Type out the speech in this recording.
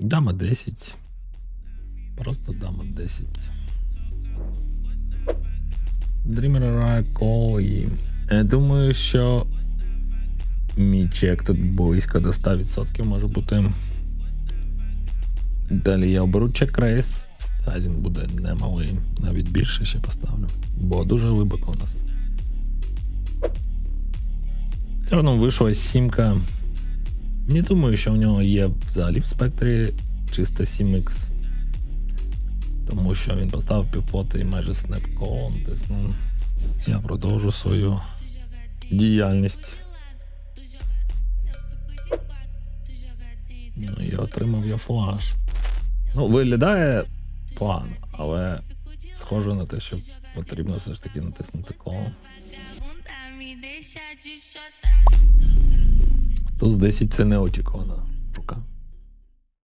Дама 10. Просто дама 10. Dreamer Рако і. Я думаю, що мій чек тут близько до 100% може бути. Далі я оберу чек рейс. Сайзінг буде немалий, навіть більше ще поставлю. Бо дуже глибоко у нас. Все одно вийшла сімка. Не думаю, що в нього є взагалі в спектрі чисто 7X. Тому що він поставив півпоти і майже снепкон. Ну, я продовжу свою діяльність. Ну, я отримав я флаш. Ну, виглядає план, але схоже на те, що потрібно все ж таки натиснути коло. Тут з 10 це неочікувана рука.